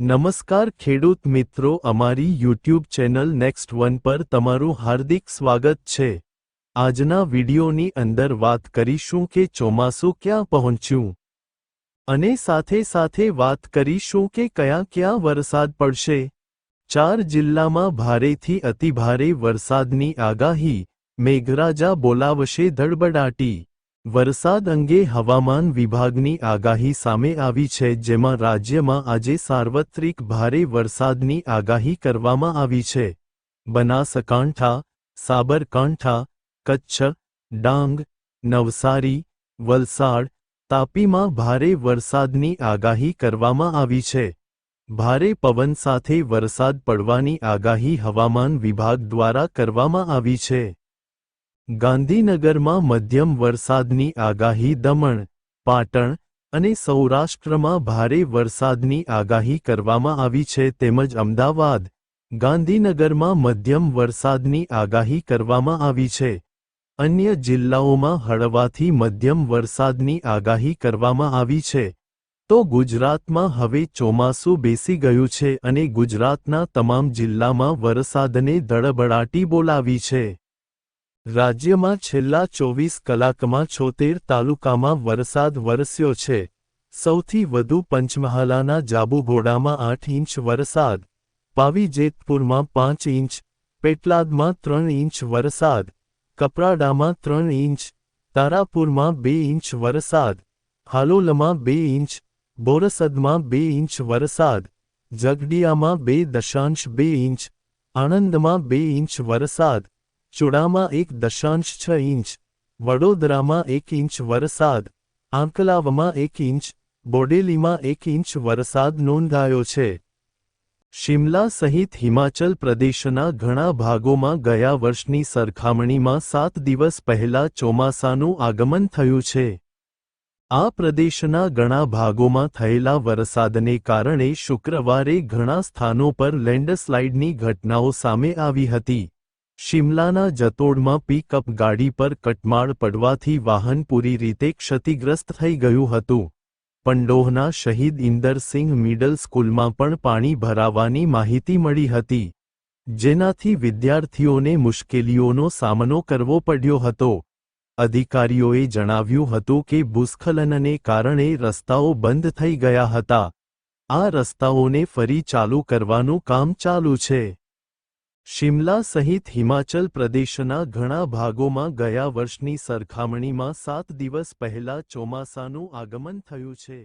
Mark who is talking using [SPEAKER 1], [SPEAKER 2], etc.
[SPEAKER 1] નમસ્કાર ખેડૂત મિત્રો, અમારી યુટ્યુબ ચેનલ નેક્સ્ટ વન પર તમારું હાર્દિક સ્વાગત છે. આજના વિડીયોની અંદર વાત કરીશું કે ચોમાસું ક્યાં પહોંચ્યું અને સાથે સાથે વાત કરીશું કે કયા ક્યાં વરસાદ પડશે. ચાર જિલ્લામાં ભારેથી અતિભારે વરસાદની આગાહી, મેઘરાજા બોલાવશે ધડબડાટી. વરસાદ અંગે હવામાન વિભાગની આગાહી સામે આવી છે, જેમાં રાજ્યમાં આજે સાર્વત્રિક ભારે વરસાદની આગાહી કરવામાં આવી છે. બનાસકાંઠા, સાબરકાંઠા, કચ્છ, ડાંગ, નવસારી, વલસાડ, તાપીમાં ભારે વરસાદની આગાહી કરવામાં આવી છે. ભારે પવન સાથે વરસાદ પડવાની આગાહી હવામાન વિભાગ દ્વારા કરવામાં આવી છે. ગાંધીનગરમાં મધ્યમ વરસાદની આગાહી દમણ, પાટણ અને સૌરાષ્ટ્રમાં ભારે વરસાદની આગાહી કરવામાં આવી છે તેમજ અમદાવાદ, ગાંધીનગરમાં મધ્યમ વરસાદની આગાહી કરવામાં આવી છે. અન્ય જિલ્લાઓમાં હળવાથી મધ્યમ વરસાદની આગાહી કરવામાં આવી છે. તો ગુજરાતમાં હવે ચોમાસું બેસી ગયું છે અને ગુજરાતના તમામ જિલ્લામાં વરસાદને દળબડાટી બોલાવી છે. રાજ્યમાં છેલ્લા ચોવીસ કલાકમાં છોતેર તાલુકામાં વરસાદ વરસ્યો છે. સૌથી વધુ પંચમહાલાના જાબુઘોડામાં આઠ ઇંચ વરસાદ. પાવી જેતપુરમાં પાંચ ઇંચ. પેટલાદમાં ત્રણ ઇંચ વરસાદ. કપરાડામાં ત્રણ ઇંચ. તારાપુરમાં બે ઇંચ વરસાદ. હાલોલમાં બે ઇંચ. બોરસદમાં બે ઇંચ વરસાદ. જગડિયામાં બે દશાંશ બે ઇંચ. આણંદમાં બે ઇંચ વરસાદ. ચુડામાં એક દશાંશ છ ઇંચ, વડોદરામાં એક ઇંચ વરસાદ, આંકલાવમાં એક ઇંચ, બોડેલીમાં એક ઇંચ વરસાદ નોંધાયો છે. શિમલા સહિત હિમાચલ પ્રદેશના ઘણા ભાગોમાં ગયા વર્ષની સરખામણીમાં સાત દિવસ પહેલા ચોમાસાનું આગમન થયું છે. આ પ્રદેશના ઘણા ભાગોમાં થયેલા વરસાદને કારણે શુક્રવારે ઘણા સ્થાનો પર લેન્ડસ્લાઇડની ઘટનાઓ સામે આવી હતી. શિમલાના જતોડમાં પિકઅપ ગાડી પર કટમાળ પડવાથી વાહન પૂરી રીતે ક્ષતિગ્રસ્ત થઈ ગયું હતું. પંડોહના શહીદ ઇન્દરસિંહ મિડલ સ્કૂલમાં પણ પાણી ભરાવાની માહિતી મળી હતી. જેનાથી વિદ્યાર્થીઓને મુશ્કેલીઓનો સામનો કરવો પડ્યો હતો. અધિકારીઓએ જણાવ્યું હતું કે ભૂસ્ખલનને કારણે રસ્તાઓ બંધ થઈ ગયા હતા. આ રસ્તાઓને ફરી ચાલુ કરવાનું કામ ચાલુ છે. શિમલા સહિત હિમાચલ પ્રદેશના ઘણા ભાગોમાં ગયા વર્ષની સરખામણીમાં સાત દિવસ પહેલા ચોમાસાનું આગમન થયું છે.